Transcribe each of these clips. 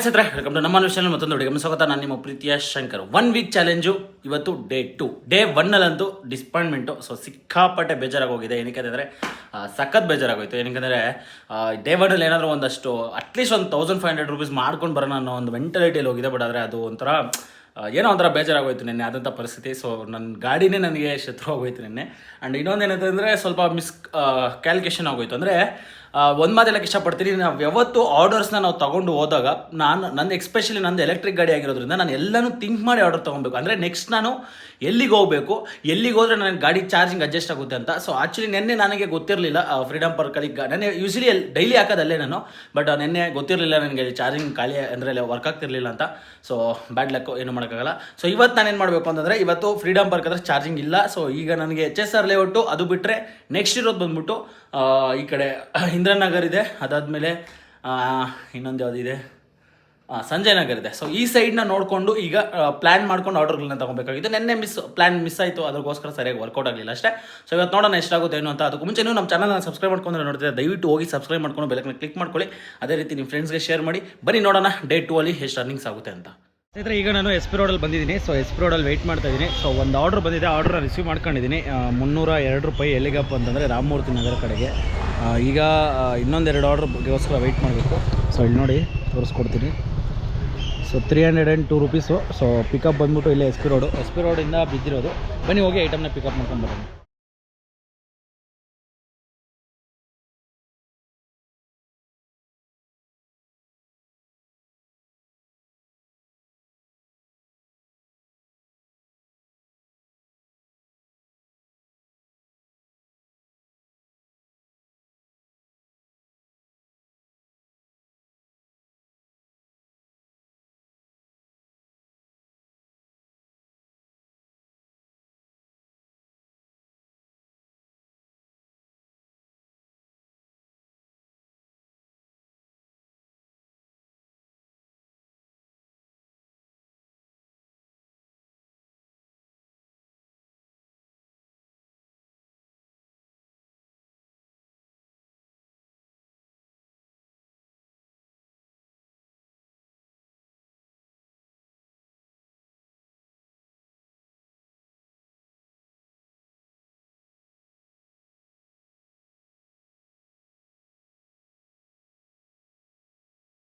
ಸ್ನೇಹಿತರೆ welcome to ನಮ್ಮ channel ಮತ್ತೊಂದು ಹುಡುಗಿ ಸ್ವಾಗತ ನಾನು ನಿಮ್ಮ ಪ್ರೀತಿಯ ಶಂಕರ್ ಒನ್ ವೀಕ್ ಚಾಲೆಂಜು ಇವತ್ತು ಡೇ ಟು ಡೇ ಒನ್ನಲ್ಲಂತೂ ಡಿಸ್ಪಾಯಿಂಟ್ಮೆಂಟು ಸೊ ಸಿಕ್ಕಾಪಟ್ಟೆ ಬೇಜಾರಾಗಿ ಹೋಗಿದೆ ಏನಕ್ಕೆ ಸಖತ್ ಬೇಜಾರಾಗೋಯಿತು ಏನಕ್ಕೆ ಡೇ ಒನ್ನಲ್ಲಿ ಏನಾದರೂ ಒಂದಷ್ಟು ಅಟ್ಲೀಸ್ಟ್ ಒಂದು ತೌಸಂಡ್ ಫೈವ್ ಹಂಡ್ರೆಡ್ ರುಪೀಸ್ ಮಾಡ್ಕೊಂಡು ಬರೋಣ ಅನ್ನೋ ಒಂದು ಮೆಂಟಾಲಿಟಿಯಲ್ಲಿ ಹೋಗಿದೆ ಬಟ್ ಆದರೆ ಅದು ಒಂಥರ ಏನೋ ಒಂಥರ ಬೇಜಾರಾಗೋಯ್ತು ನಿನ್ನೆ ಆದಂಥ ಪರಿಸ್ಥಿತಿ ಸೊ ನನ್ನ ಗಾಡಿನೇ ನನಗೆ ಶತ್ರು ಹೋಗೋಯ್ತು ನಿನ್ನೆ ಆ್ಯಂಡ್ ಇನ್ನೊಂದು ಏನಂತಂದರೆ ಸ್ವಲ್ಪ ಮಿಸ್ ಕ್ಯಾಲ್ಕುಲೇಷನ್ ಆಗೋಯ್ತು ಅಂದರೆ ಒಂದು ಮಾತು ಹೇಳಕ್ಕೆ ಇಷ್ಟಪಡ್ತೀನಿ. ನಾವು ಯಾವತ್ತು ಆರ್ಡರ್ಸ್ನ ನಾವು ತೊಗೊಂಡು ಹೋದಾಗ ನಾನು ನನ್ನ ಎಕ್ಸ್ಪೆಷಲಿ ನಂದು ಎಲೆಕ್ಟ್ರಿಕ್ ಗಾಡಿ ಆಗಿರೋದ್ರಿಂದ ನಾನು ಎಲ್ಲನೂ ಥಿಂಕ್ ಮಾಡಿ ಆರ್ಡರ್ ತೊಗೊಬೇಕು. ಅಂದರೆ ನೆಕ್ಸ್ಟ್ ನಾನು ಎಲ್ಲಿಗೆ ಹೋಗಬೇಕು, ಎಲ್ಲಿಗೆ ಹೋದರೆ ನನಗೆ ಗಾಡಿ ಚಾರ್ಜಿಂಗ್ ಅಡ್ಜಸ್ಟ್ ಆಗುತ್ತೆ ಅಂತ. ಸೊ ಆ್ಯಕ್ಚುಲಿ ನಿನ್ನೆ ನನಗೆ ಗೊತ್ತಿರಲಿಲ್ಲ ಫ್ರೀಡಮ್ ಪಾರ್ಕಲ್ಲಿ ನನಗೆ ನೆನ್ನೆ ಯೂಶಲಿ ಡೈಲಿ ಹಾಕೋದಲ್ಲೇ ನಾನು ಬಟ್ ನಿನ್ನೆ ಗೊತ್ತಿರಲಿಲ್ಲ ನನಗೆ ಚಾರ್ಜಿಂಗ್ ಖಾಲಿ ಅಂದರೆ ವರ್ಕ್ ಆಗ್ತಿರಲಿಲ್ಲ ಅಂತ. ಸೊ ಬ್ಯಾಡ್ ಲಕ್ ಏನು ಮಾಡೋಕ್ಕಾಗಲ್ಲ. ಸೊ ಇವತ್ತು ನಾನು ಏನು ಮಾಡಬೇಕು ಅಂತಂದರೆ ಇವತ್ತು ಫ್ರೀಡಮ್ ಪಾರ್ಕ್ ಅಂದರೆ ಚಾರ್ಜಿಂಗ್ ಇಲ್ಲ. ಸೊ ಈಗ ನನಗೆ ಎಚ್ ಎಸ್ ಆರ್ ಲೇಔಟು ಅದು ಬಿಟ್ಟರೆ ನೆಕ್ಸ್ಟ್ ಇರೋದು ಬಂದ್ಬಿಟ್ಟು ಈ ಕಡೆ ಇಂದ್ರನಗರ್ ಇದೆ. ಅದಾದಮೇಲೆ ಇನ್ನೊಂದು ಯಾವುದಿದೆ ಸಂಜಯ್ ನಗರ್ ಇದೆ. ಸೊ ಈ ಸೈಡ್ನ ನೋಡಿಕೊಂಡು ಈಗ ಪ್ಲ್ಯಾನ್ ಮಾಡ್ಕೊಂಡು ಆರ್ಡರ್ಗಳನ್ನ ತಗೋಬೇಕಾಗಿತ್ತು. ನಿನ್ನೆ ಮಿಸ್ ಪ್ಲ್ಯಾನ್ ಮಿಸ್ ಆಯಿತು. ಅದಕ್ಕೋಸ್ಕರ ಸರಿಯಾಗಿ ವರ್ಕೌಟ್ ಆಗಲಿಲ್ಲ ಅಷ್ಟೇ. ಸೊ ಇವತ್ತು ನೋಡೋಣ ಎಷ್ಟಾಗುತ್ತೆ ಏನು ಅಂತ. ಅದಕ್ಕೂ ಮುಂಚೆ ನೀವು ನಮ್ಮ ಚಾನಲ್ನ ಸಬ್ಸ್ಕ್ರೈಬ್ ಮಾಡ್ಕೊಂಡ್ರೆ ನೋಡ್ತಿದ್ದೆ ದಯವಿಟ್ಟು ಹೋಗಿ ಸಬ್ಸ್ಕ್ರೈಬ್ ಮಾಡ್ಕೊಂಡು ಬೆಲಕನ್ನ ಕ್ಲಿಕ್ ಮಾಡ್ಕೊಳ್ಳಿ. ಅದೇ ರೀತಿ ನಿಮ್ಮ ಫ್ರೆಂಡ್ಸ್ಗೆ ಶೇರ್ ಮಾಡಿ. ಬನ್ನಿ ನೋಡೋಣ ಡೇ ಟೂ ಅಲ್ಲಿ ಎಷ್ಟು ಅರ್ನಿಂಗ್ಸ್ ಆಗುತ್ತೆ ಅಂತ. ಸ್ನೇಹಿತರೆ, ಈಗ ನಾನು ಎಸ್ ಪಿ ರೋಡಲ್ಲಿ ಬಂದಿದ್ದೀನಿ. ಸೊ ಎಸ್ ಪಿ ರೋಡಲ್ಲಿ ವೆಯ್ಟ್ ಮಾಡ್ತಾ ಇದ್ದೀನಿ. ಸೊ ಒಂದು ಆರ್ಡ್ರ್ ಬಂದಿದೆ. ಆರ್ಡ್ರ್ ರಿಸೀವ್ ಮಾಡ್ಕೊಂಡಿದ್ದೀನಿ. ಮುನ್ನೂರ ಎರಡು ರೂಪಾಯಿ ಎಲ್ಲಿಗಪ್ಪ ಅಂತಂದರೆ ರಾಮಮೂರ್ತಿ ನಗರ ಕಡೆಗೆ. ಈಗ ಇನ್ನೊಂದೆರಡು ಆರ್ಡ್ರ್ಗೋಸ್ಕರ ವೆಯ್ಟ್ ಮಾಡಬೇಕು. ಸೊ ಇಲ್ಲಿ ನೋಡಿ, ತೋರಿಸ್ಕೊಡ್ತೀನಿ. So three hundred and two rupees so pickup ಬಂದ್ಬಿಟ್ಟು ಇಲ್ಲೇ S P road S P ರೋಡಿಂದ ಬಿದ್ದಿರೋದು. ಬನ್ನಿ, ಹೋಗಿ ಐಟಮ್ನ ಪಿಕಪ್ ಮಾಡ್ಕೊಂಡು ಬರೋಣ.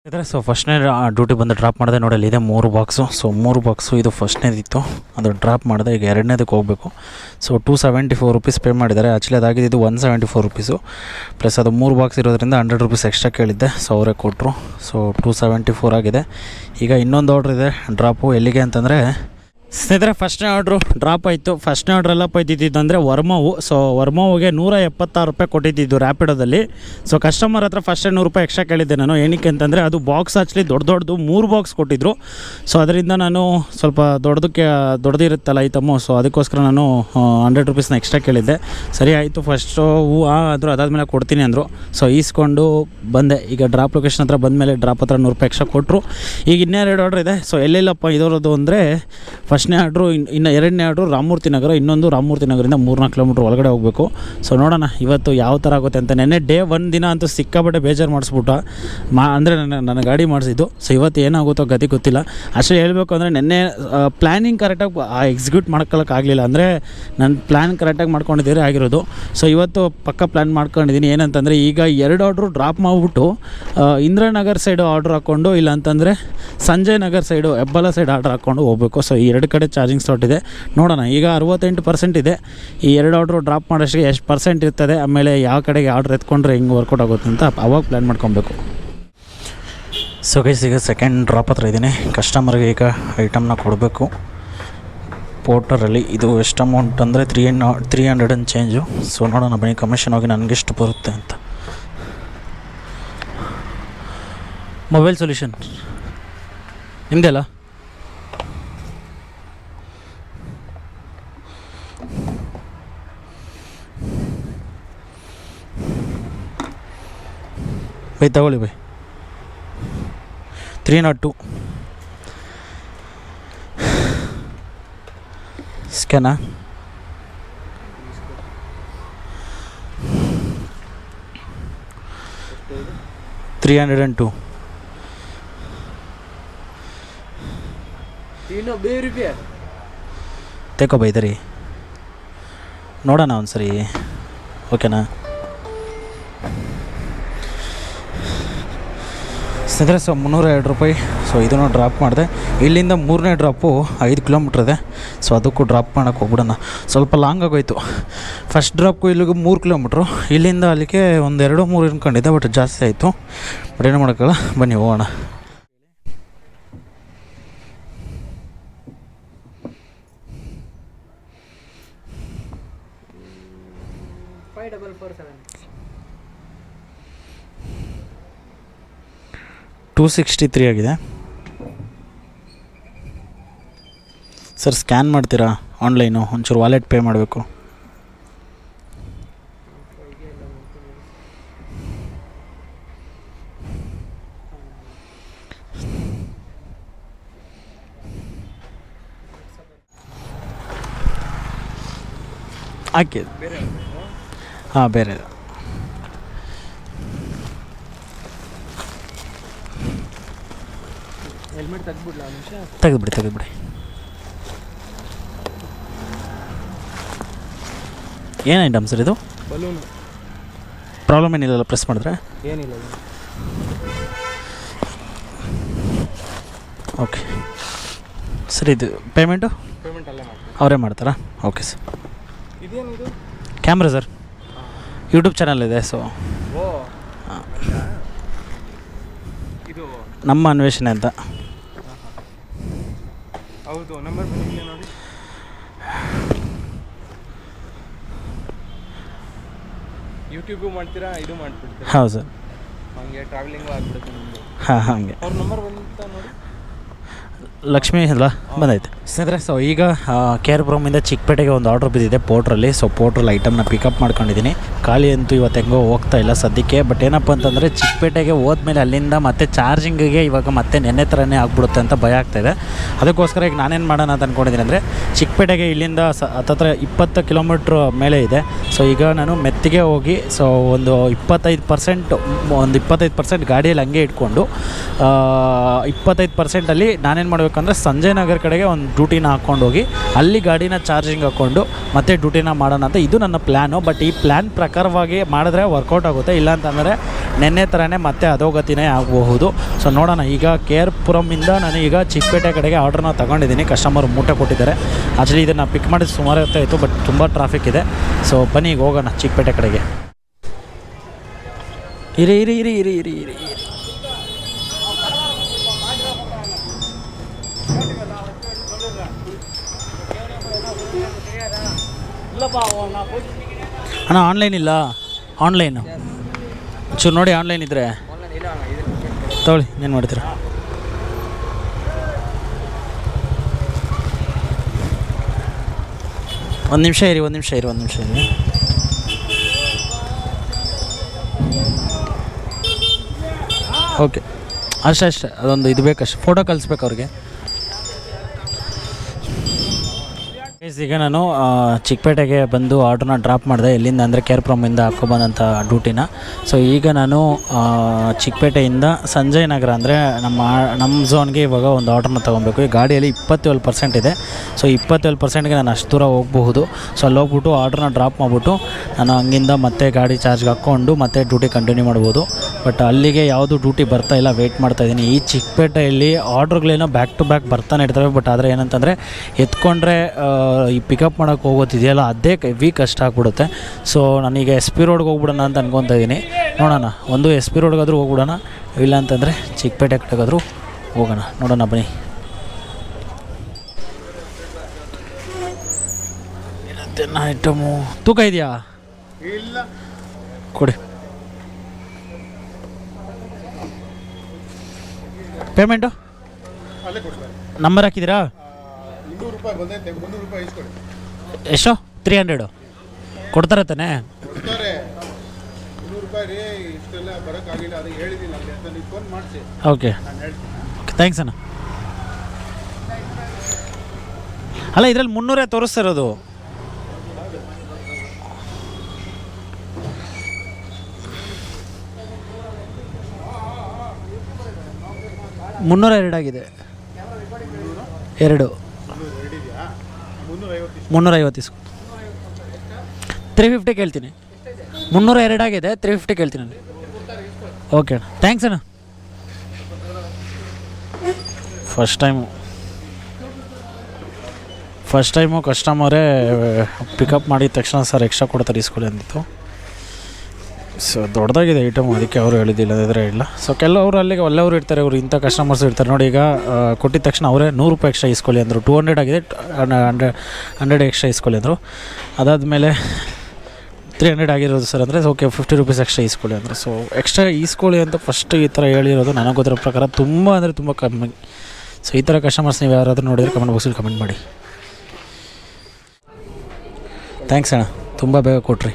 ಇದ್ರೆ ಸೊ ಫಸ್ಟ್ನೇ ಡ್ಯೂಟಿ ಬಂದು ಡ್ರಾಪ್ ಮಾಡಿದೆ ನೋಡಿ ಅಲ್ಲಿ ಇದೆ ಮೂರು ಬಾಕ್ಸು ಸೊ ಮೂರು ಬಾಕ್ಸು ಇದು ಫಸ್ಟ್ನೇದಿತ್ತು ಅದು ಡ್ರಾಪ್ ಮಾಡಿದೆ, ಈಗ ಎರಡನೇದಕ್ಕೆ ಹೋಗಬೇಕು. So two seventy four rupees pay ಮಾಡಿದ್ದಾರೆ. Actually ಅದಾಗಿದ್ದು one seventy four rupees plus ಅದು ಮೂರು ಬಾಕ್ಸ್ ಇರೋದ್ರಿಂದ ಹಂಡ್ರೆಡ್ ರುಪೀಸ್ ಎಕ್ಸ್ಟ್ರಾ ಕೇಳಿದ್ದೆ ಸೊ ಅವರೇ ಕೊಟ್ಟರು ಸೊ ಟೂ ಸೆವೆಂಟಿ ಫೋರ್ ಆಗಿದೆ. ಈಗ ಇನ್ನೊಂದು ಆರ್ಡ್ರ್ ಇದೆ ಡ್ರಾಪು ಎಲ್ಲಿಗೆ ಅಂತಂದರೆ ಸ್ನೇಹಿತರೆ ಫಸ್ಟ್ನೇ ಆರ್ಡ್ರು ಡ್ರಾಪ್ ಆಯಿತು. ಫಸ್ಟ್ನೇ ಆರ್ಡ್ರ್ ಎಲ್ಲ ಇದ್ದಿದ್ದು ಅಂದರೆ ವರ್ಮವು. ಸೊ ವರ್ಮೋವಿಗೆ ನೂರ ಎಪ್ಪತ್ತಾರು ರೂಪಾಯಿ ಕೊಟ್ಟಿದ್ದು ರ್ಯಾಪಿಡೋದಲ್ಲಿ ಸೊ ಕಸ್ಟಮರ್ ಹತ್ರ ಫಸ್ಟೇ ನೂರು ರೂಪಾಯಿ ಎಕ್ಸ್ಟ್ರಾ ಕೇಳಿದ್ದೆ ನಾನು. ಏನಕ್ಕೆ ಅಂತಂದರೆ, ಅದು ಬಾಕ್ಸ್ ಆ್ಯಕ್ಚುಲಿ ದೊಡ್ಡ ದೊಡ್ಡದು ಮೂರು ಬಾಕ್ಸ್ ಕೊಟ್ಟಿದ್ದರು ಸೊ ಅದರಿಂದ ನಾನು ಸ್ವಲ್ಪ ದೊಡ್ಡದಕ್ಕೆ ದೊಡ್ಡದಿರುತ್ತಲ್ಲ ಐತಮ್ಮು ಸೊ ಅದಕ್ಕೋಸ್ಕರ ನಾನು ಹಂಡ್ರೆಡ್ ರುಪೀಸ್ನ ಎಕ್ಸ್ಟ್ರಾ ಕೇಳಿದ್ದೆ. ಸರಿ ಆಯಿತು ಫಸ್ಟು ಹೂ ಆದರೂ ಅದಾದಮೇಲೆ ಕೊಡ್ತೀನಿ ಅಂದರು. ಸೊ ಈಸ್ಕೊಂಡು ಬಂದೆ. ಈಗ ಡ್ರಾಪ್ ಲೊಕೇಶನ್ ಹತ್ರ ಬಂದಮೇಲೆ ಡ್ರಾಪ್ ಹತ್ರ ನೂರು ರೂಪಾಯಿ ಎಕ್ಸ್ಟ್ರಾ ಕೊಟ್ಟರು ಈಗ ಇನ್ನೆರಡು ಆರ್ಡ್ರ್ ಇದೆ. ಸೊ ಎಲ್ಲೆಲ್ಲಪ್ಪ, ಇದರದ್ದು ಅಂದರೆ ಫಸ್ಟ್ನೇ ಆರ್ಡ್ರು ಇನ್ನು ಎರಡನೇ ಆರ್ಡ್ರು ರಾಮಮೂರ್ತಿ ನಗರ, ಇನ್ನೊಂದು ರಾಮಮೂರ್ತಿ ನಗರಿಂದ ಮೂರ್ನಾಲ್ಕು ಕಿಲೋಮೀಟ್ರ್ ಒಳಗಡೆ ಹೋಗಬೇಕು. ಸೊ ನೋಡೋಣ ಇವತ್ತು ಯಾವ ಥರ ಆಗುತ್ತೆ ಅಂತ. ನೆನ್ನೆ ಡೇ ಒಂದು ದಿನ ಅಂತೂ ಸಿಕ್ಕಾಪಟ್ಟೆ ಬೇಜಾರು ಮಾಡಿಸ್ಬಿಟ್ಟ. ಮಾ, ಅಂದರೆ ನನ್ನ ನನ್ನ ಗಾಡಿ ಮಾಡಿಸಿದ್ದು. ಸೊ ಇವತ್ತು ಏನಾಗುತ್ತೋ ಗತಿ ಗೊತ್ತಿಲ್ಲ. ಅಷ್ಟೇ ಹೇಳಬೇಕು ಅಂದರೆ ನೆನ್ನೆ ಪ್ಲ್ಯಾನಿಂಗ್ ಕರೆಕ್ಟಾಗಿ ಎಕ್ಸಿಕ್ಯೂಟ್ ಮಾಡ್ಕೊಳ್ಳೋಕ್ಕಾಗಲಿಲ್ಲ ಅಂದರೆ ನನ್ನ ಪ್ಲ್ಯಾನ್ ಕರೆಕ್ಟಾಗಿ ಮಾಡ್ಕೊಂಡಿದ್ದೀರಿ ಆಗಿರೋದು. ಸೊ ಇವತ್ತು ಪಕ್ಕ ಪ್ಲ್ಯಾನ್ ಮಾಡ್ಕೊಂಡಿದ್ದೀನಿ. ಏನಂತಂದರೆ ಈಗ ಎರಡು ಆರ್ಡ್ರು ಡ್ರಾಪ್ ಮಾಡಿಬಿಟ್ಟು ಇಂದ್ರನಗರ್ ಸೈಡು ಆರ್ಡ್ರ್ ಹಾಕ್ಕೊಂಡು ಇಲ್ಲ ಅಂತಂದರೆ Sanjay Nagar side Hebbal side order ಹಾಕ್ಕೊಂಡು ಹೋಗಬೇಕು. ಸೊ ಈ ಎರಡು ಕಡೆ ಚಾರ್ಜಿಂಗ್ ಸ್ಲಾಟ್ ಇದೆ. ನೋಡೋಣ, ಈಗ ಅರವತ್ತೆಂಟು ಪರ್ಸೆಂಟ್ ಇದೆ. ಈ ಎರಡು ಆರ್ಡ್ರು ಡ್ರಾಪ್ ಮಾಡೋಷ್ಟಿಗೆ ಎಷ್ಟು ಪರ್ಸೆಂಟ್ ಇರ್ತದೆ, ಆಮೇಲೆ ಯಾವ ಕಡೆಗೆ ಆರ್ಡ್ರ್ ಎತ್ಕೊಂಡ್ರೆ ಹೆಂಗೆ ವರ್ಕೌಟ್ ಆಗುತ್ತೆ ಅಂತ ಅವಾಗ ಪ್ಲ್ಯಾನ್ ಮಾಡ್ಕೊಬೇಕು. ಸೊ ಗೈಸ್ ಈಗ ಸೆಕೆಂಡ್ ಡ್ರಾಪ್ ಹತ್ರ ಇದ್ದೀನಿ. ಕಸ್ಟಮರ್ಗೆ ಈಗ ಐಟಮ್ನ ಕೊಡಬೇಕು. ಪೋರ್ಟರಲ್ಲಿ ಇದು ಎಷ್ಟು ಅಮೌಂಟ್ ಅಂದರೆ three three hundred and change so ನೋಡೋಣ, ಬನ್ನಿ ಕಮಿಷನ್ ಹೋಗಿ ನನಗೆಷ್ಟು ಬರುತ್ತೆ ಅಂತ. ಮೊಬೈಲ್ ಸೊಲ್ಯೂಷನ್ ನಿಮ್ಮದೆಲ್ಲ ಬೈ ತಗೊಳ್ಳಿ ಬೈ. ತ್ರೀ ನಾಟ್ ಟು ಸ್ಕ್ಯಾನಾ ತ್ರೀ ಹಂಡ್ರೆಡ್ ಆ್ಯಂಡ್ ಟು ತೆಕೋ ಬೈದರಿ ನೋಡೋಣ ಒಂದು ಸರಿ ಓಕೆನಾ ಸ್ನೇಹಿತರೆ ಸೊ ಮುನ್ನೂರ ಎರಡು ರೂಪಾಯಿ. ಸೊ ಇದನ್ನು ಡ್ರಾಪ್ ಮಾಡಿದೆ. ಇಲ್ಲಿಂದ ಮೂರನೇ ಡ್ರಾಪು ಐದು ಕಿಲೋಮೀಟ್ರ್ ಇದೆ. ಸೊ ಅದಕ್ಕೂ ಡ್ರಾಪ್ ಮಾಡೋಕ್ಕೆ ಹೋಗ್ಬಿಡೋಣ. ಸ್ವಲ್ಪ ಲಾಂಗ್ ಆಗೋಯ್ತು. ಫಸ್ಟ್ ಡ್ರಾಪ್ಗೂ ಇಲ್ಲಿಗೂ ಮೂರು ಕಿಲೋಮೀಟ್ರು ಇಲ್ಲಿಂದ ಅಲ್ಲಿಗೆ ಒಂದು ಎರಡು ಮೂರು ಅನ್ಕೊಂಡಿದ್ದೆ ಬಟ್ ಜಾಸ್ತಿ ಆಯಿತು. ಬಟ್ ಏನು ಮಾಡೋಕ್ಕಲ್ಲ ಬನ್ನಿ ಹೋಗೋಣ. ಟೂ ಸಿಕ್ಸ್ಟಿ ತ್ರೀ ಆಗಿದೆ. ಸರ್, ಸ್ಕ್ಯಾನ್ ಮಾಡ್ತೀರಾ? ಆನ್ಲೈನು, ಒಂಚೂರು ವಾಲೆಟ್ ಪೇ ಮಾಡಬೇಕು. ಹಾಕಿ ಹಾಂ, ಬೇರೆ ಹೆಲ್ಮೆಟ್ ತೆಗ್ದ್ಬಿಡ್ಲಾ ನಿಮಿಷ? ತೆಗೆದುಬಿಡಿ ತೆಗೆದುಬಿಡಿ. ಏನು ಐಟಮ್ ಸರ್ ಇದು? ಬಲೂನು. ಪ್ರಾಬ್ಲಮ್ ಏನಿಲ್ಲಲ್ಲ ಪ್ರೆಸ್ ಮಾಡಿದ್ರೆ? ಏನಿಲ್ಲ ಓಕೆ. ಸರ್ ಇದು ಪೇಮೆಂಟು? ಪೇಮೆಂಟ್ ಅಲ್ಲೇ ಮಾಡಿ ಅವರೇ ಮಾಡ್ತಾರಾ? Okay sir. ಇದೇನಿದು ಕ್ಯಾಮ್ರಾ ಸರ್. ಯೂಟ್ಯೂಬ್ ಚಾನಲ್ ಇದೆ ಸೊ. ಓ. ಇದು ನಮ್ಮ ಅನ್ವೇಷಣೆ ಅಂತ. ಹೌದು ನಂಬರ್ ಬಂದಿದೆ ನೋಡಿ. ಯೂಟ್ಯೂಬು ಮಾಡ್ತೀರಾ ಇದು ಮಾಡ್ಬಿಡ್ತೀರಾ? ಹೌದು. ಸರ್ ಹಂಗೆ ಟ್ರಾವೆಲಿಂಗು ಆಗ್ಬಿಡುತ್ತೆ ನಿಮ್ಮದು ಹಾಂ ಹಾಗೆ. ಅವ್ರ ನಂಬರ್ ಬಂತ ನೋಡಿ? ಲಕ್ಷ್ಮಿ ಅಲ್ಲ ಬಂದೈತೆ. ಸ್ನೇಹಿತರೆ ಸೊ ಈಗ ಕೆ ಆರ್ ಪುರಮಿಂದ ಚಿಕ್ಕಪೇಟೆಗೆ ಒಂದು ಆರ್ಡ್ರ್ ಬಿದ್ದಿದೆ ಪೋಟ್ರಲ್ಲಿ ಸೊ ಪೋಟ್ರಲ್ಲಿ ಐಟಮ್ನ ಪಿಕಪ್ ಮಾಡ್ಕೊಂಡಿದ್ದೀನಿ. ಖಾಲಿ ಅಂತೂ ಇವತ್ತು ಹೆಂಗೋ ಹೋಗ್ತಾ ಇಲ್ಲ ಸದ್ಯಕ್ಕೆ. ಬಟ್ ಏನಪ್ಪ ಅಂತಂದರೆ ಚಿಕ್ಕಪೇಟೆಗೆ ಹೋದ್ಮೇಲೆ ಅಲ್ಲಿಂದ ಮತ್ತೆ ಚಾರ್ಜಿಂಗಿಗೆ ಇವಾಗ ಮತ್ತೆ ನೆನ್ನೆ ಥರನೇ ಆಗ್ಬಿಡುತ್ತೆ ಅಂತ ಭಯ ಆಗ್ತಾಯಿದೆ ಅದಕ್ಕೋಸ್ಕರ ಈಗ ನಾನೇನು ಮಾಡೋಣ ಅಂತ ಅಂದ್ಕೊಂಡಿದ್ದೀನಿ ಅಂದರೆ, ಚಿಕ್ಕಪೇಟೆಗೆ ಇಲ್ಲಿಂದ ಸ, ಹತ್ತತ್ರ ಇಪ್ಪತ್ತು ಕಿಲೋಮೀಟ್ರ್ ಮೇಲೆ ಇದೆ. ಸೊ ಈಗ ನಾನು ಮೆತ್ತಿಗೆ ಹೋಗಿ ಸೊ ಒಂದು ಇಪ್ಪತ್ತೈದು ಪರ್ಸೆಂಟ್ ಒಂದು ಇಪ್ಪತ್ತೈದು ಪರ್ಸೆಂಟ್ ಗಾಡಿಯಲ್ಲಿ ಹಂಗೆ ಇಟ್ಕೊಂಡು ಇಪ್ಪತ್ತೈದು ಪರ್ಸೆಂಟಲ್ಲಿ ನಾನೇನು ಮಾಡಬೇಕಂದ್ರೆ ಸಂಜಯ್ ನಗರ್ ಕಡೆಗೆ ಒಂದು ಡ್ಯೂಟಿನ ಹಾಕ್ಕೊಂಡು ಹೋಗಿ ಅಲ್ಲಿ ಗಾಡಿನ ಚಾರ್ಜಿಂಗ್ ಹಾಕ್ಕೊಂಡು ಮತ್ತೆ ಡ್ಯೂಟಿನ ಮಾಡೋಣ ಅಂತ. ಇದು ನನ್ನ ಪ್ಲ್ಯಾನು ಬಟ್ ಈ ಪ್ಲ್ಯಾನ್ ಪ್ರಕಾರವಾಗಿ ಮಾಡಿದ್ರೆ ವರ್ಕೌಟ್ ಆಗುತ್ತೆ. ಇಲ್ಲ ಅಂತಂದರೆ ನೆನ್ನೆ ಥರನೇ ಮತ್ತೆ ಅಧೋಗತಿನೇ ಆಗಬಹುದು. ಸೊ ನೋಡೋಣ. ಈಗ ಕೆ ಆರ್ ಪುರಮಿಂದ ನಾನು ಈಗ ಚಿಕ್ಕಪೇಟೆ ಕಡೆಗೆ ಆರ್ಡ್ರನ್ನ ತಗೊಂಡಿದ್ದೀನಿ. ಕಸ್ಟಮರ್ ಮೂಟೆ ಕೊಟ್ಟಿದ್ದಾರೆ. ಆ್ಯಕ್ಚುಲಿ ಇದನ್ನು ಪಿಕ್ ಮಾಡಿದ ಸುಮಾರು ಹೊತ್ತು ಆಯಿತು, ಬಟ್ ತುಂಬ ಟ್ರಾಫಿಕ್ ಇದೆ. ಸೊ ಬನ್ನಿ, ಈಗ ಹೋಗೋಣ ಚಿಕ್ಕಪೇಟೆ ಕಡೆಗೆ. ಇರಿ ಇರಿ ಇರಿ ಇರಿ ಇರಿ ಇರಿ ಇರಿ. ಅಣ್ಣ ಆನ್ಲೈನ್ ಇಲ್ಲ? ಆನ್ಲೈನು ಚೂರು ನೋಡಿ ಆನ್ಲೈನ್ ಇದ್ದರೆ ತಗೊಳ್ಳಿ, ಏನು ಮಾಡ್ತೀರಾ? ಒಂದು ನಿಮಿಷ ಇರಿ, ಒಂದು ನಿಮಿಷ ಇರಿ, ಒಂದು ನಿಮಿಷ ಇರಿ. ಓಕೆ ಅಷ್ಟೇ ಅಷ್ಟೇ. ಅದೊಂದು ಇದು ಬೇಕಷ್ಟೆ ಫೋಟೋ ಕಳಿಸ್ಬೇಕು ಅವ್ರಿಗೆ. Guys, ಈಗ ನಾನು ಚಿಕ್ಕಪೇಟೆಗೆ ಬಂದು ಆರ್ಡ್ರನ್ನ ಡ್ರಾಪ್ ಮಾಡಿದೆ. ಎಲ್ಲಿಂದ ಅಂದರೆ ಕೇರ್ ಕೇರ್ಪುರಮಿಂದ ಹಾಕ್ಕೊಬಂದಂಥ ಡ್ಯೂಟಿನ ಸೊ ಈಗ ನಾನು ಚಿಕ್ಕಪೇಟೆಯಿಂದ ಸಂಜಯ್ ನಗರ ಅಂದರೆ ನಮ್ಮ ನಮ್ಮ ಝೋನ್ಗೆ ಇವಾಗ ಒಂದು ಆರ್ಡ್ರನ್ನ ತೊಗೊಬೇಕು. ಈ ಗಾಡಿಯಲ್ಲಿ ಇಪ್ಪತ್ತೇಳು ಪರ್ಸೆಂಟ್ ಇದೆ. ಸೊ ಇಪ್ಪತ್ತೇಳು ಪರ್ಸೆಂಟ್ಗೆ ನಾನು ಅಷ್ಟು ದೂರ ಹೋಗಬಹುದು. ಸೊ ಅಲ್ಲಿ ಹೋಗ್ಬಿಟ್ಟು ಆರ್ಡ್ರನ್ನ ಡ್ರಾಪ್ ಮಾಡಿಬಿಟ್ಟು ನಾನು ಹಂಗಿಂದ ಮತ್ತೆ ಗಾಡಿ ಚಾರ್ಜ್ಗೆ ಹಾಕ್ಕೊಂಡು ಮತ್ತೆ ಡ್ಯೂಟಿ ಕಂಟಿನ್ಯೂ ಮಾಡ್ಬೋದು. ಬಟ್ ಅಲ್ಲಿಗೆ ಯಾವುದು ಡ್ಯೂಟಿ ಬರ್ತಾ ಇಲ್ಲ ವೆಯ್ಟ್ ಮಾಡ್ತಾ ಇದ್ದೀನಿ. ಈ ಚಿಕ್ಕಪೇಟೆಯಲ್ಲಿ ಆರ್ಡ್ರ್ಗಳೇನೋ ಬ್ಯಾಕ್ ಟು ಬ್ಯಾಕ್ ಬರ್ತಾನೆ ಇರ್ತವೆ. ಬಟ್ ಆದರೆ ಏನಂತಂದರೆ ಎತ್ಕೊಂಡ್ರೆ ಈ ಪಿಕಪ್ ಮಾಡೋಕ್ಕೆ ಹೋಗೋತಿದೆಯಲ್ಲ ಅದೇ ವೀಕ್ ಕಷ್ಟ ಆಗ್ಬಿಡುತ್ತೆ. ಸೊ ನಾನೀಗ ಎಸ್ ಪಿ ರೋಡ್ಗೆ ಹೋಗ್ಬಿಡೋಣ ಅಂತ ಅನ್ಕೊತಾ ಇದ್ದೀನಿ ನೋಡೋಣ ಒಂದು ಎಸ್ ಪಿ ರೋಡ್ಗಾದರೂ ಹೋಗ್ಬಿಡೋಣ ಇಲ್ಲ ಅಂತಂದರೆ ಚಿಕ್ಕಪೇಟೆ ಕಡೆಗಾದರೂ ಹೋಗೋಣ. ನೋಡೋಣ ಬನ್ನಿ. ಐಟಮು ತೂಕ ಇದೆಯಾ? ಇಲ್ಲ. ಕೊಡಿ. ಪೇಮೆಂಟು ನಂಬರ್ ಹಾಕಿದ್ದೀರಾ? ಇನ್ನೂರು ರೂಪಾಯಿ ಬಂದೈತೆ ಮುನ್ನೂರು ರೂಪಾಯಿ ಇಸ್ಕೊಡಿ. ಎಷ್ಟು? ತ್ರೀ ಹಂಡ್ರೆಡು ಕೊಡ್ತಾರೆ ತಾನೇ? ಕೊಡ್ತಾರೆ. ಇನ್ನೂರು ರೂಪಾಯಿ ರೀ ಇಷ್ಟೆಲ್ಲ ಬರೋಕ್ಕಾಗಿಲ್ಲ ಅದಕ್ಕೆ ಹೇಳಿದ್ದೀನಿ ಅಲ್ಲಿ ಅಂತ ನೀವು ಫೋನ್ ಮಾಡಿಸಿ. ಓಕೆ ನಾನು ಹೇಳ್ತೀನಿ. ಓಕೆ ಥ್ಯಾಂಕ್ಸ್ ಅಣ್ಣ. ಅಲ್ಲ ಇದ್ರಲ್ಲಿ ಮುನ್ನೂರೇ ತೋರಿಸ್ತಿರೋದು. ಮುನ್ನೂರ ಎರಡಾಗಿದೆ ಎರಡು. ಮುನ್ನೂರೈವತ್ತು ಇಸ್ಕೊ. ತ್ರೀ ಫಿಫ್ಟಿ ಕೇಳ್ತೀನಿ. ಮುನ್ನೂರ ಎರಡಾಗಿದೆ ತ್ರೀ ಫಿಫ್ಟಿ ಕೇಳ್ತೀನಿ ನಾನು. ಓಕೆ ಅಣ್ಣ. ಥ್ಯಾಂಕ್ಸ್ ಅಣ್ಣ. ಫಸ್ಟ್ ಟೈಮು ಫಸ್ಟ್ ಟೈಮು ಕಸ್ಟಮರೇ ಪಿಕಪ್ ಮಾಡಿದ ತಕ್ಷಣ ಸರ್ ಎಕ್ಸ್ಟ್ರಾ ಕೊಡ್ತಾರೆ ಇಸ್ಕೊಳ್ಳಿ ಅಂದಿತ್ತು ಸೊ ದೊಡ್ಡದಾಗಿದೆ ಐಟಮ್ ಅದಕ್ಕೆ ಅವರು ಹೇಳಿದ್ದಿಲ್ಲ ಅದರ ಇಲ್ಲ. ಸೊ ಕೆಲವರು ಅಲ್ಲಿಗೆ ಒಳ್ಳೆಯವರು ಇರ್ತಾರೆ ಅವರು ಇಂಥ ಕಸ್ಟಮರ್ಸ್ ಇರ್ತಾರೆ. ನೋಡಿ ಈಗ ಕೊಟ್ಟಿದ ತಕ್ಷಣ ಅವರೇ ನೂರು ರೂಪಾಯಿ ಎಕ್ಸ್ಟ್ರಾ ಇಸ್ಕೊಳ್ಳಿ ಅಂದರು. ಟೂ ಹಂಡ್ರೆಡ್ ಆಗಿದೆ ಹಂಡ್ರೆಡ್ ಹಂಡ್ರೆಡ್ ಎಕ್ಸ್ಟ್ರಾ ಇಸ್ಕೊಳ್ಳಿ ಅಂದರು. ಅದಾದಮೇಲೆ ತ್ರೀ ಹಂಡ್ರೆಡ್ ಆಗಿರೋದು ಸರ್ ಅಂದರೆ ಓಕೆ ಫಿಫ್ಟಿ ರುಪೀಸ್ ಎಕ್ಸ್ಟ್ರಾ ಇಸ್ಕೊಳ್ಳಿ ಅಂದರು. ಸೊ ಎಕ್ಸ್ಟ್ರಾ ಇಸ್ಕೊಳ್ಳಿ ಅಂತ ಫಸ್ಟ್ ಈ ಥರ ಹೇಳಿರೋದು ನನಗೆ ಗೊತ್ತಿರೋ ಪ್ರಕಾರ ತುಂಬ ಅಂದರೆ ತುಂಬ ಕಮ್ಮಿ. ಸೊ ಈ ಥರ ಕಸ್ಟಮರ್ಸ್ ನೀವು ಯಾರಾದರೂ ನೋಡಿದರೆ ಕಮೆಂಟ್ ಬಾಕ್ಸಲ್ಲಿ ಕಮೆಂಟ್ ಮಾಡಿ. ಥ್ಯಾಂಕ್ಸ್ ಅಣ್ಣ. ತುಂಬ ಬೇಗ ಕೊಟ್ರಿ.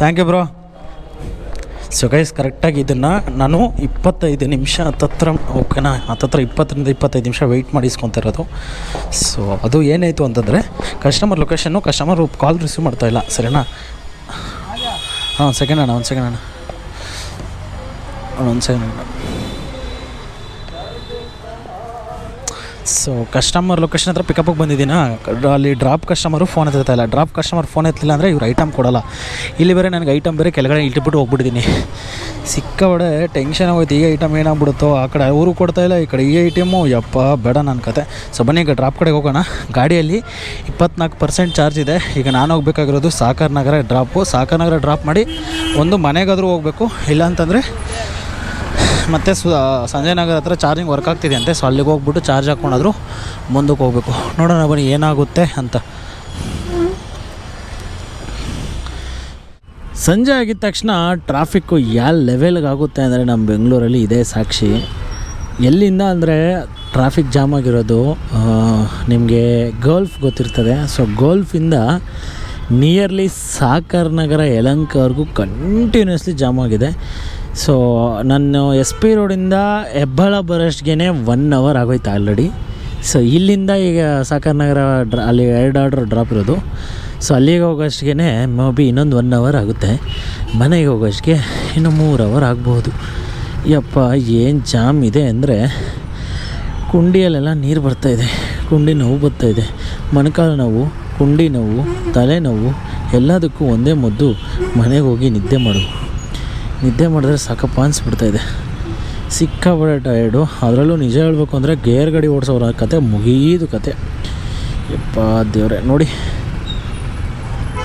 Thank you bro so guys ಕರೆಕ್ಟಾಗಿ ಇದನ್ನು ನಾನು ಇಪ್ಪತ್ತೈದು ನಿಮಿಷ, ಹತ್ತತ್ರ ಓಕೆನಾ ಹತ್ತತ್ರ ಇಪ್ಪತ್ತರಿಂದ ಇಪ್ಪತ್ತೈದು ನಿಮಿಷ ವೆಯ್ಟ್ ಮಾಡಿಸ್ಕೊತಿರೋದು ಸೊ ಅದು ಏನಾಯಿತು ಅಂತಂದರೆ customer location customer call receive ಮಾಡ್ತಾ ಇಲ್ಲ. ಸರಿನಾ? ಹಾಂ ಸೆಕೆಂಡ್ ಅಣ್ಣ, ಒಂದು ಸೆಕೆಂಡ್ ಅಣ್ಣ. ಒಂದು ಸೆಕೆಂಡ್ ಅಣ್ಣ. ಸೊ ಕಸ್ಟಮರ್ ಲೊಕೇಶನ್ ಹತ್ರ ಪಿಕಪ್ಗೆ ಬಂದಿದ್ದೀನ? ಅಲ್ಲಿ ಡ್ರಾಪ್ ಕಸ್ಟಮರು ಫೋನ್ ಎತ್ತಾ ಇಲ್ಲ ಡ್ರಾಪ್ ಕಸ್ಟಮರ್ ಫೋನ್ ಎತ್ತಲಿಲ್ಲ ಅಂದರೆ ಇವ್ರು ಐಟಮ್ ಕೊಡೋಲ್ಲ. ಇಲ್ಲಿ ಬೇರೆ ನನಗೆ ಐಟಮ್ ಬೇರೆ ಕೆಳಗಡೆ ಇಟ್ಬಿಟ್ಟು ಹೋಗ್ಬಿಟ್ಟಿದ್ದೀನಿ. ಸಿಕ್ಕಾಬಡೆ ಟೆನ್ಷನ್ ಆಗೋಯ್ತು, ಈ ಐಟಮ್ ಏನಾಗ್ಬಿಡುತ್ತೋ ಆ ಕಡೆ. ಅವರು ಕೊಡ್ತಾ ಇಲ್ಲ, ಈ ಕಡೆ ಈ ಐಟಮು ಯಪ್ಪ, ಬೇಡ ನನ್ನ ಕತೆ. ಸೊ ಬನ್ನಿ, ಈಗ ಡ್ರಾಪ್ ಕಡೆಗೆ ಹೋಗೋಣ. ಗಾಡಿಯಲ್ಲಿ ಇಪ್ಪತ್ನಾಲ್ಕು ಪರ್ಸೆಂಟ್ ಚಾರ್ಜ್ ಇದೆ. ಈಗ ನಾನು ಹೋಗಬೇಕಾಗಿರೋದು ಸಾಕರ್ ನಗರ ಡ್ರಾಪು ಸಾಕರ್ ನಗರ ಡ್ರಾಪ್ ಮಾಡಿ ಒಂದು ಮನೆಗಾದರೂ ಹೋಗಬೇಕು. ಇಲ್ಲಾಂತಂದರೆ ಮತ್ತು ಸು ಸಂಜಯ್ ನಗರ ಹತ್ರ ಚಾರ್ಜಿಂಗ್ ವರ್ಕ್ ಆಗ್ತಿದೆ ಅಂತೆ. ಸೊ ಅಲ್ಲಿಗೆ ಹೋಗ್ಬಿಟ್ಟು ಚಾರ್ಜ್ ಹಾಕ್ಕೊಂಡಾದ್ರು ಮುಂದಕ್ಕೆ ಹೋಗ್ಬೇಕು. ನೋಡೋಣ ಬನ್ನಿ, ಏನಾಗುತ್ತೆ ಅಂತ. ಸಂಜೆ ಆಗಿದ ತಕ್ಷಣ ಟ್ರಾಫಿಕ್ಕು ಯಾವ ಲೆವೆಲ್ಗೆ ಆಗುತ್ತೆ ಅಂದರೆ ನಮ್ಮ ಬೆಂಗಳೂರಲ್ಲಿ ಇದೇ ಸಾಕ್ಷಿ. ಎಲ್ಲಿಂದ ಅಂದರೆ ಟ್ರಾಫಿಕ್ ಜಾಮ್ ಆಗಿರೋದು ನಿಮಗೆ ಗಲ್ಫ್ ಗೊತ್ತಿರ್ತದೆ. ಸೊ ಗಲ್ಫಿಂದ ನಿಯರ್ಲಿ ಸಾಕರ್ ನಗರ ಯಲಂಕವರೆಗೂ ಕಂಟಿನ್ಯೂಸ್ಲಿ ಜಾಮ್ ಆಗಿದೆ. ಸೊ ನಾನು ಎಸ್ ಪಿ ರೋಡಿಂದ ಹೆಬ್ಬಾಳ ಬರೋಷ್ಟಿಗೆ ಒನ್ ಅವರ್ ಆಗೋಯ್ತು ಆಲ್ರೆಡಿ ಸೊ ಇಲ್ಲಿಂದ ಈಗ ಸಾಕರ್ ನಗರ ಡ್ರಾ ಅಲ್ಲಿ ಎರಡು ಆರ್ಡ್ರ್ ಡ್ರಾಪ್ ಇರೋದು. ಸೊ ಅಲ್ಲಿಗೆ ಹೋಗೋಷ್ಟಿಗೆ ಮೇ ಬಿ ಇನ್ನೊಂದು ಒನ್ ಅವರ್ ಆಗುತ್ತೆ. ಮನೆಗೆ ಹೋಗೋಷ್ಟಿಗೆ ಇನ್ನು ಮೂರು ಅವರ್ ಆಗ್ಬೋದು. ಯಪ್ಪ, ಏನು ಜಾಮ್ ಇದೆ ಅಂದರೆ ಕುಂಡಿಯಲ್ಲೆಲ್ಲ ನೀರು ಬರ್ತಾಯಿದೆ ಕುಂಡಿ ನೋವು ಬರ್ತಾಯಿದೆ ಮೊಣಕಾಲು ನೋವು, ಕುಂಡಿ ನೋವು ತಲೆನೋವು ಎಲ್ಲದಕ್ಕೂ ಒಂದೇ ಮದ್ದು ಮನೆಗೆ ಹೋಗಿ ನಿದ್ದೆ ಮಾಡು. ನಿದ್ದೆ ಮಾಡಿದ್ರೆ ಸಾಕಪ್ಪ ಅನಿಸ್ಬಿಡ್ತಾಯಿದೆ ಸಿಕ್ಕಾಬಡೆ ಟಯರ್ಡು ಅದರಲ್ಲೂ ನಿಜ ಹೇಳಬೇಕು ಅಂದರೆ ಗೇರ್ ಗಾಡಿ ಓಡಿಸೋರ ಕತೆ ಮುಗೀದು ಕತೆ. ಯಪ್ಪ ದೇವ್ರೆ, ನೋಡಿ.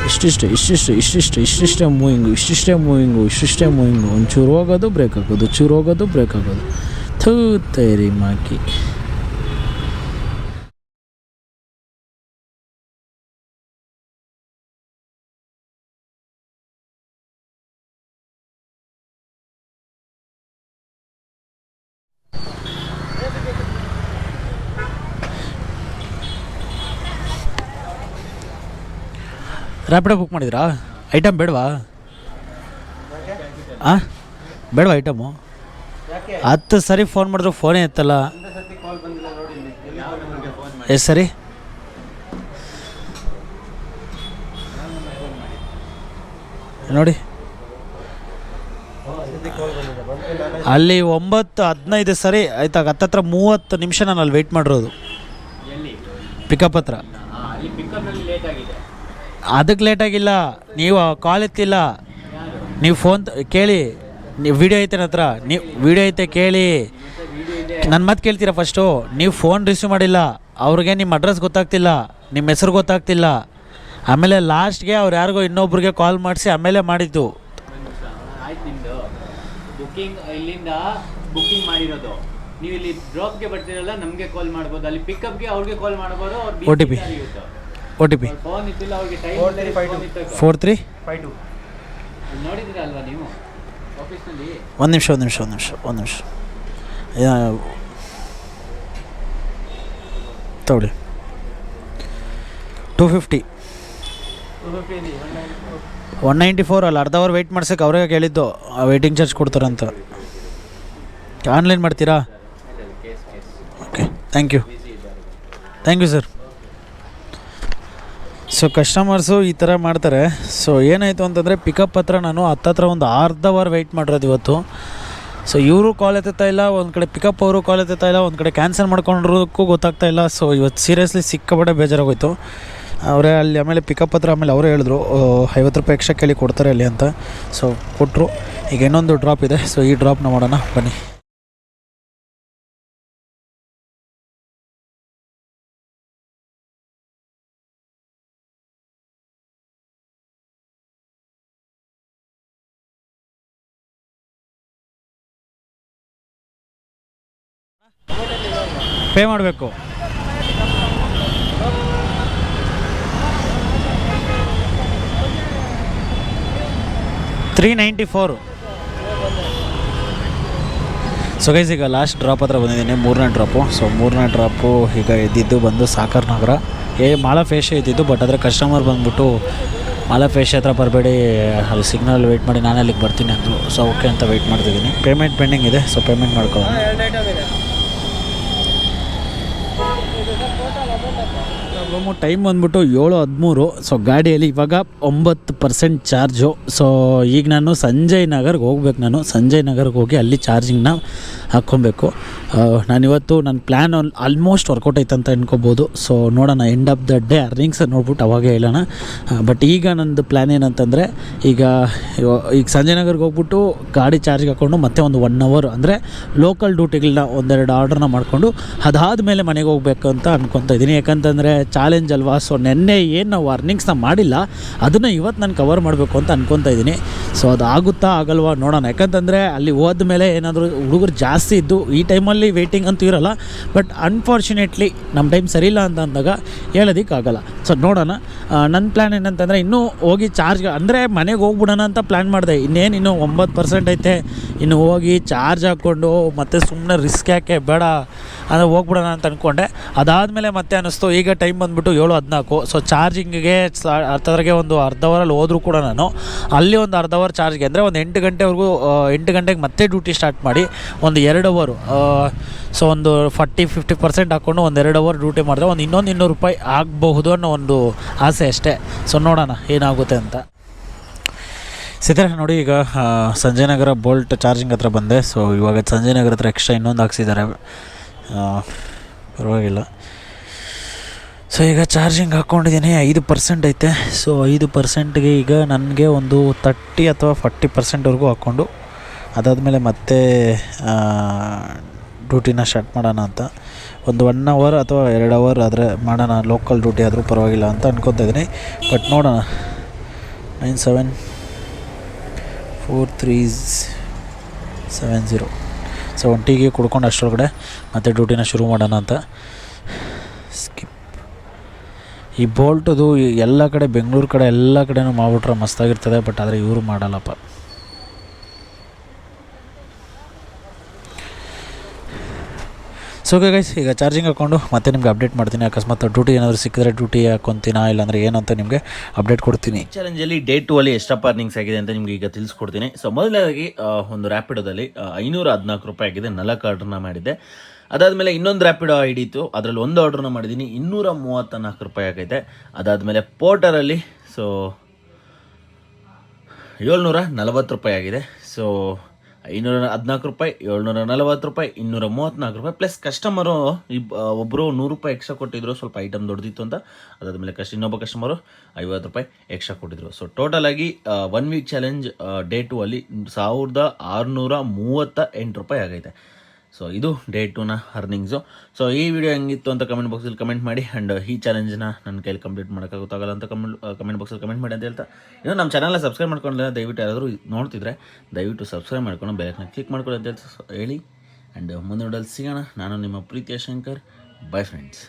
ಇಷ್ಟಿಷ್ಟು ಇಷ್ಟಿಷ್ಟು ಇಷ್ಟಿಷ್ಟು, ಇಷ್ಟಿಷ್ಟೇ ಮೂವಿಂಗು ಇಷ್ಟಿಷ್ಟೇ ಮೂವಿಂಗು ಇಷ್ಟಿಷ್ಟೇ ಮೂವಿಂಗು. ಒಂಚೂರು ಹೋಗೋದು ಬ್ರೇಕ್ ಹಾಕೋದು ಚೂರು ಹೋಗೋದು ಬ್ರೇಕ್ ಹಾಕೋದು. ಥೂ ತೈರಿ ಮಾಕಿ. ರ್ಯಾಪಿಡೋ ಬುಕ್ ಮಾಡಿದ್ರಾ? ಐಟಮ್ ಬೇಡವಾ? ಹಾಂ ಬೇಡವಾ ಐಟಮು ಹತ್ತು ಸರಿ ಫೋನ್ ಮಾಡಿದ್ರು ಫೋನೇ ಎತ್ತಲ್ಲ. ಎಷ್ಟು ಸರಿ. ನೋಡಿ. ಅಲ್ಲಿ ಒಂಬತ್ತು ಹದಿನೈದು ಸರಿ ಆಯ್ತಾಗ ಹತ್ತತ್ರ ಮೂವತ್ತು ನಿಮಿಷ ನಾನು ಅಲ್ಲಿ ವೆಯ್ಟ್ ಮಾಡಿರೋದು. ಪಿಕಪ್ ಹತ್ರ ಅಲ್ಲಿ ಪಿಕಪ್ನಲ್ಲಿ ಲೇಟ್ ಆಗಿದೆ ಅದಕ್ಕೆ ಲೇಟಾಗಿಲ್ಲ ನೀವು ಕಾಲ್ ಎತ್ತಿಲ್ಲ. ನೀವು ಫೋನ್ ಕೇಳಿ. ನೀವು ವಿಡಿಯೋ ಐತೆ ನನ್ನ ಹತ್ರ. ನೀವು ವಿಡಿಯೋ ಐತೆ ಕೇಳಿ. ನನ್ನ ಮಾತು ಕೇಳ್ತೀರಾ ಫಸ್ಟು ನೀವು ಫೋನ್ ರಿಸೀವ್ ಮಾಡಿಲ್ಲ. ಅವ್ರಿಗೆ ನಿಮ್ಮ ಅಡ್ರೆಸ್ ಗೊತ್ತಾಗ್ತಿಲ್ಲ. ನಿಮ್ಮ ಹೆಸರು ಗೊತ್ತಾಗ್ತಿಲ್ಲ. ಆಮೇಲೆ ಲಾಸ್ಟ್ಗೆ ಅವ್ರು ಯಾರಿಗೋ ಇನ್ನೊಬ್ರಿಗೆ ಕಾಲ್ ಮಾಡಿಸಿ ಆಮೇಲೆ ಮಾಡಿದ್ದು. ಬುಕ್ಕಿಂಗ್ ಇಲ್ಲಿಂದ ಬುಕ್ಕಿಂಗ್ ಮಾಡಿರೋದು. ನೀವು ಇಲ್ಲಿ ಡ್ರಾಪ್ಗೆ ಬರ್ತಿರಲ್ಲ ನಮಗೆ ಕಾಲ್ ಮಾಡ್ಬೋದು. ಅಲ್ಲಿ ಪಿಕಪ್ಗೆ ಅವ್ರಿಗೆ ಕಾಲ್ ಮಾಡ್ಬೋದು ಅವ್ರು O T P phone T P time four three ಒಂದು ನಿಮಿಷ ಒಂದು ನಿಮಿಷ ಒಂದು ನಿಮಿಷ ಒಂದು ನಿಮಿಷ. ತಗೊಳ್ಳಿ. Two fifty one ninety four ಅಲ್ಲ ಅರ್ಧ ಅವರ್ ವೆಯ್ಟ್ ಮಾಡ್ಸಕ್ಕೆ ಅವರೇ ಕೇಳಿದ್ದು ವೆಯ್ಟಿಂಗ್ ಚಾರ್ಜ್ ಕೊಡ್ತಾರಂತ ಆನ್ಲೈನ್ ಮಾಡ್ತೀರಾ? Okay thank you thank you sir so customers ಈ ಥರ ಮಾಡ್ತಾರೆ. ಸೊ ಏನಾಯಿತು ಅಂತಂದರೆ ಪಿಕಪ್ ಹತ್ರ ನಾನು ಹತ್ತತ್ರ ಒಂದು ಅರ್ಧ ಅವರ್ ವೆಯ್ಟ್ ಮಾಡಿರೋದು ಇವತ್ತು. ಸೊ ಇವರು ಕಾಲ್ ಎತ್ತಾ ಇಲ್ಲ, ಒಂದು ಕಡೆ ಪಿಕಪ್ ಅವರು ಕಾಲ್ ಎತ್ತುತ್ತಾ ಇಲ್ಲ, ಒಂದು ಕಡೆ ಕ್ಯಾನ್ಸಲ್ ಮಾಡ್ಕೊಂಡಿರೋದಕ್ಕೂ ಗೊತ್ತಾಗ್ತಾ ಇಲ್ಲ. ಸೊ ಇವತ್ತು ಸೀರಿಯಸ್ಲಿ ಸಿಕ್ಕಾಪಟ್ಟೆ ಬೇಜಾರಾಗೋಯ್ತು. ಅವರೇ ಅಲ್ಲಿ ಆಮೇಲೆ ಪಿಕಪ್ ಹತ್ರ ಆಮೇಲೆ ಅವರೇ ಹೇಳಿದ್ರು ಐವತ್ತು ರೂಪಾಯಿ ಎಕ್ಸ್ಟ್ರಾ ಕೇಳಿ ಕೊಡ್ತಾರೆ ಅಲ್ಲಿ ಅಂತ. ಸೊ ಕೊಟ್ಟರು ಈಗ ಇನ್ನೊಂದು ಡ್ರಾಪ್ ಇದೆ. ಸೊ ಈ ಡ್ರಾಪ್ನ ಮಾಡೋಣ, ಬನ್ನಿ. ಪೇ ಮಾಡಬೇಕು. Three ninety four so guys ಈಗ ಲಾಸ್ಟ್ ಡ್ರಾಪ್ ಹತ್ರ ಬಂದಿದ್ದೀನಿ. ಮೂರನೇ ಡ್ರಾಪು ಸೊ ಮೂರನೇ ಡ್ರಾಪು ಈಗ ಇದ್ದಿದ್ದು ಬಂದು ಸಾಕರ್ ನಗರ. ಏ, ಮಾಲ ಫೇಶೇ ಇದ್ದಿದ್ದು ಬಟ್ ಆದರೆ ಕಸ್ಟಮರ್ ಬಂದ್ಬಿಟ್ಟು ಮಾಲ ಫೇಶ್ ಹತ್ರ ಬರಬೇಡಿ. ಅಲ್ಲಿ ಸಿಗ್ನಲ್ ವೆಯ್ಟ್ ಮಾಡಿ ನಾನು ಅಲ್ಲಿಗೆ ಬರ್ತೀನಿ ಅಂದರು. ಸೊ ಓಕೆ ಅಂತ ವೆಯ್ಟ್ ಮಾಡ್ತಿದ್ದೀನಿ. ಪೇಮೆಂಟ್ ಪೆಂಡಿಂಗ್ ಇದೆ ಸೊ ಪೇಮೆಂಟ್ ಮಾಡ್ಕೊಳ್ಳೋಣ. ಪ್ರಾಬ್ಲಮ್ಮು ಟೈಮ್ ಬಂದ್ಬಿಟ್ಟು ಏಳು ಹದಿಮೂರು. ಸೊ ಗಾಡಿಯಲ್ಲಿ ಇವಾಗ ಒಂಬತ್ತು ಪರ್ಸೆಂಟ್ ಚಾರ್ಜು ಸೊ ಈಗ ನಾನು ಸಂಜಯ್ ನಗರ್ಗೆ ಹೋಗ್ಬೇಕು ನಾನು. ಸಂಜಯ್ ನಗರ್ಗೆ ಹೋಗಿ ಅಲ್ಲಿ ಚಾರ್ಜಿಂಗ್ನ ಹಾಕ್ಕೊಬೇಕು. ನಾನಿವತ್ತು ನನ್ನ ಪ್ಲ್ಯಾನ್ ಆಲ್ಮೋಸ್ಟ್ ವರ್ಕೌಟ್ ಆಯ್ತು ಅಂತ ಅನ್ಕೋಬೋದು. ಸೊ ನೋಡೋಣ end of the day earnings ನೋಡ್ಬಿಟ್ಟು ಅವಾಗೇ ಹೇಳೋಣ. ಬಟ್ ಈಗ ನನ್ನದು ಪ್ಲ್ಯಾನ್ ಏನಂತಂದರೆ, ಈಗ ಈಗ ಸಂಜಯ್ ನಗರ್ಗೆ ಹೋಗ್ಬಿಟ್ಟು ಗಾಡಿ ಚಾರ್ಜ್ಗೆ ಹಾಕ್ಕೊಂಡು ಮತ್ತೆ ಒಂದು ಒನ್ ಅವರ್ ಅಂದರೆ ಲೋಕಲ್ ಡ್ಯೂಟಿಗಳನ್ನ ಒಂದೆರಡು ಆರ್ಡ್ರನ್ನ ಮಾಡಿಕೊಂಡು ಅದಾದ ಮೇಲೆ ಮನೆಗೆ ಹೋಗ್ಬೇಕು ಅಂತ ಅನ್ಕೊತಾ ಇದ್ದೀನಿ. ಯಾಕಂತಂದರೆ ಚಾಲೆಂಜ್ ಅಲ್ವಾ? ಸೊ ನೆನ್ನೆ ಏನು ನಾವು ಅರ್ನಿಂಗ್ಸ್ನ ಮಾಡಿಲ್ಲ, ಅದನ್ನು ಇವತ್ತು ನಾನು ಕವರ್ ಮಾಡಬೇಕು ಅಂತ ಅನ್ಕೊತಾ ಇದ್ದೀನಿ. ಸೊ ಅದು ಆಗುತ್ತಾ ಆಗಲ್ವಾ ನೋಡೋಣ. ಯಾಕಂತಂದರೆ ಅಲ್ಲಿ ಹೋದ ಮೇಲೆ ಏನಾದರೂ ಹುಡುಗರು ಜಾಸ್ತಿ ಇದ್ದು ಈ ಟೈಮಲ್ಲಿ ವೇಟಿಂಗ್ ಅಂತೂ ಇರೋಲ್ಲ ಬಟ್ ಅನ್ಫಾರ್ಚುನೇಟ್ಲಿ ನಮ್ಮ ಟೈಮ್ ಸರಿಯಿಲ್ಲ ಅಂತ ಅಂದಾಗ ಹೇಳೋದಕ್ಕಾಗಲ್ಲ. ಸೊ ನೋಡೋಣ. ನನ್ನ ಪ್ಲ್ಯಾನ್ ಏನಂತಂದರೆ ಇನ್ನೂ ಹೋಗಿ ಚಾರ್ಜ್ ಅಂದರೆ ಮನೆಗೆ ಹೋಗ್ಬಿಡೋಣ ಅಂತ ಪ್ಲ್ಯಾನ್ ಮಾಡಿದೆ. ಇನ್ನೇನು ಇನ್ನೂ ಒಂಬತ್ತು ಪರ್ಸೆಂಟ್ ಐತೆ. ಇನ್ನು ಹೋಗಿ ಚಾರ್ಜ್ ಹಾಕ್ಕೊಂಡು ಮತ್ತು ಸುಮ್ಮನೆ ರಿಸ್ಕ್ ಯಾಕೆ? ಬೇಡ. ಅಂದರೆ ಹೋಗ್ಬಿಡೋಣ ಅಂತ ಅಂದ್ಕೊಂಡೆ ಅದಾದಮೇಲೆ ಮತ್ತೆ ಅನ್ನಿಸ್ತು ಈಗ ಟೈಮ್ ಬಂದುಬಿಟ್ಟು ಏಳು ಹದಿನಾಲ್ಕು. ಸೊ ಚಾರ್ಜಿಂಗಿಗೆ ಅರ್ಥದ್ರಾಗೆ ಒಂದು ಅರ್ಧ ಅವರಲ್ಲಿ ಹೋದರೂ ಕೂಡ ನಾನು. ಅಲ್ಲಿ ಒಂದು ಅರ್ಧ ಅವರ್ ಚಾರ್ಜ್ಗೆ ಅಂದರೆ ಒಂದು ಎಂಟು ಗಂಟೆವರೆಗೂ ಎಂಟು ಗಂಟೆಗೆ ಮತ್ತೆ ಡ್ಯೂಟಿ ಸ್ಟಾರ್ಟ್ ಮಾಡಿ ಒಂದು ಎರಡು ಅವರು ಸೊ ಒಂದು ಫಾರ್ಟಿ ಫಿಫ್ಟಿ ಪರ್ಸೆಂಟ್ ಹಾಕ್ಕೊಂಡು ಒಂದು ಎರಡು ಅವರ್ ಡ್ಯೂಟಿ ಮಾಡಿದ್ರೆ ಒಂದು ಇನ್ನೊಂದು ಇನ್ನೂರು ರೂಪಾಯಿ ಆಗಬಹುದು ಅನ್ನೋ ಒಂದು ಆಸೆ ಅಷ್ಟೇ. ಸೊ ನೋಡೋಣ ಏನಾಗುತ್ತೆ ಅಂತ. ಸಿದ್ದರೆ ನೋಡಿ ಈಗ ಸಂಜಯನಗರ ಸಂಜಯ್ ನಗರ ಬೋಲ್ಟ್ ಚಾರ್ಜಿಂಗ್ ಹತ್ರ ಬಂದೆ. ಸೊ ಇವಾಗ ಸಂಜಯ್ ನಗರ ಹತ್ರ ಎಕ್ಸ್ಟ್ರಾ ಇನ್ನೊಂದು ಹಾಕ್ಸಿದ್ದಾರೆ. ಪರವಾಗಿಲ್ಲ. ಸೊ ಈಗ ಚಾರ್ಜಿಂಗ್ ಹಾಕ್ಕೊಂಡಿದ್ದೀನಿ ಐದು ಪರ್ಸೆಂಟ್ ಐತೆ. ಸೊ ಐದು ಪರ್ಸೆಂಟ್ಗೆ ಈಗ ನನಗೆ ಒಂದು ತರ್ಟಿ ಅಥವಾ ಫಾರ್ಟಿ ಪರ್ಸೆಂಟ್ವರೆಗೂ ಹಾಕ್ಕೊಂಡು, ಅದಾದಮೇಲೆ ಮತ್ತೆ ಡ್ಯೂಟಿನ ಸ್ಟಾರ್ಟ್ ಮಾಡೋಣ ಅಂತ. ಒಂದು ಒನ್ ಅವರ್ ಅಥವಾ ಎರಡು ಅವರ್ ಆದರೆ ಮಾಡೋಣ. ಲೋಕಲ್ ಡ್ಯೂಟಿ ಆದರೂ ಪರವಾಗಿಲ್ಲ ಅಂತ ಅನ್ಕೊತಾ ಇದ್ದೀನಿ. ಬಟ್ ನೋಡೋಣ. Nine seven four three seven zero so one ಟೀಗೆ ಕುಡ್ಕೊಂಡು ಅಷ್ಟರೊಳಗಡೆ ಮತ್ತೆ ಡ್ಯೂಟಿನ ಶುರು ಮಾಡೋಣ ಅಂತ. ಸ್ಕಿಪ್ ಈ ಬೋಲ್ಟದು ಎಲ್ಲ ಕಡೆ ಬೆಂಗಳೂರು ಕಡೆ ಎಲ್ಲ ಕಡೆನೂ ಮಾಡ್ಬಿಟ್ರೆ ಮಸ್ತಾಗಿರ್ತದೆ, ಬಟ್ ಆದರೆ ಇವರು ಮಾಡಲ್ಲಪ್ಪ. ಸೊ ಗೈಸ್ ಈಗ ಚಾರ್ಜಿಂಗ್ ಹಾಕ್ಕೊಂಡು ಮತ್ತೆ ನಿಮ್ಗೆ ಅಪ್ಡೇಟ್ ಮಾಡ್ತೀನಿ. ಅಕಸ್ಮಾತ್ ಡ್ಯೂಟಿ ಏನಾದರೂ ಸಿಕ್ಕಿದ್ರೆ ಡ್ಯೂಟಿ ಹಾಕ್ಕೊಂತೀನಾ ಇಲ್ಲಾಂದರೆ ಏನು ಅಂತ ನಿಮಗೆ ಅಪ್ಡೇಟ್ ಕೊಡ್ತೀನಿ. ಚಾಲೆಂಜಲ್ಲಿ ಡೇ ಟು ಅಲ್ಲಿ ಎಷ್ಟಪ್ಪ ಅರ್ನಿಂಗ್ಸ್ ಆಗಿದೆ ಅಂತ ನಿಮಗೆ ಈಗ ತಿಳಿಸ್ಕೊಡ್ತೀನಿ. ಸೊ ಮೊದಲನೇದಾಗಿ ಒಂದು ರ್ಯಾಪಿಡೋದಲ್ಲಿ ಐನೂರ ಹದಿನಾಲ್ಕು ರೂಪಾಯಿ ಆಗಿದೆ. ನಾಲ್ಕು ಆರ್ಡ್ರನ್ನ ಮಾಡಿದ್ದೆ. ಅದಾದಮೇಲೆ ಇನ್ನೊಂದು ರ್ಯಾಪಿಡೋ ಡಿ ಇತ್ತು. ಅದರಲ್ಲಿ ಒಂದು ಆರ್ಡ್ರನ್ನ ಮಾಡಿದ್ದೀನಿ ಇನ್ನೂರ ಮೂವತ್ತ ನಾಲ್ಕು ರೂಪಾಯಿ ಆಗೈತೆ. ಅದಾದಮೇಲೆ ಪೋರ್ಟರಲ್ಲಿ ಸೊ ಏಳ್ನೂರ ನಲವತ್ತು ರೂಪಾಯಿ ಆಗಿದೆ. ಸೊ ಐನೂರ ಹದಿನಾಲ್ಕು ರೂಪಾಯಿ, ಏಳ್ನೂರ ನಲವತ್ತು ರೂಪಾಯಿ, ಇನ್ನೂರ ಮೂವತ್ತ್ನಾಲ್ಕು ರೂಪಾಯಿ. ಪ್ಲಸ್ ಕಸ್ಟಮರು ಇಬ್ ಒಬ್ಬರು ನೂರು ರೂಪಾಯಿ ಎಕ್ಸ್ಟ್ರಾ ಕೊಟ್ಟಿದ್ರು. ಸ್ವಲ್ಪ ಐಟಮ್ ದೊಡ್ಡದಿತ್ತು ಅಂತ. ಅದಾದಮೇಲೆ ಕಷ್ಟ ಇನ್ನೊಬ್ಬ ಕಸ್ಟಮರು ಐವತ್ತು ರೂಪಾಯಿ ಎಕ್ಸ್ಟ್ರಾ ಕೊಟ್ಟಿದ್ರು. ಸೊ ಟೋಟಲ್ ಆಗಿ one week challenge day two ಅಲ್ಲಿ ಸಾವಿರದ ಆರುನೂರ ಮೂವತ್ತ ಎಂಟು ರೂಪಾಯಿ ಆಗೈತೆ. ಸೊ ಇದು ಡೇ ಟೂನ ಅರ್ನಿಂಗ್ಸು ಸೊ ಈ ವಿಡಿಯೋ ಹೆಂಗಿತ್ತು ಅಂತ ಕಮೆಂಟ್ ಬಾಕ್ಸಲ್ಲಿ ಕಮೆಂಟ್ ಮಾಡಿ ಆ್ಯಂಡ್ ಈ ಚಾಲೆಂಜ್ನ ನನ್ನ ಕೈಲಿ ಕಂಪ್ಲೀಟ್ ಮಾಡೋಕ್ಕಾಗುತ್ತಾಗಲ್ಲ ಅಂತ ಕಮೆಂಟ್ ಕಮೆಂಟ್ ಬಾಕ್ಸಲ್ಲಿ ಕಮೆಂಟ್ ಮಾಡಿ ಅಂತ ಹೇಳ್ತಾ. ಇನ್ನು ನಮ್ಮ ಚಾನಲ್ನ ಸಬ್ಸ್ಕ್ರೈಬ್ ಮಾಡ್ಕೊಂಡಿಲ್ಲ, ದಯವಿಟ್ಟು ಯಾರಾದರೂ ನೋಡ್ತಿದ್ರೆ ದಯವಿಟ್ಟು ಸಬ್ಸ್ಕ್ರೈಬ್ ಮಾಡ್ಕೊಂಡು ಬೆಲ್ಲೈಕನ್ನ ಕ್ಲಿಕ್ ಮಾಡ್ಕೊಳ್ಳಿ ಅಂತ ಹೇಳಿ. ಆ್ಯಂಡ್ ಮುಂದೆ ನೋಡಲ್ಲಿ ಸಿಗೋಣ. ನಾನು ನಿಮ್ಮ ಪ್ರೀತಿಯ ಶಂಕರ್. By friends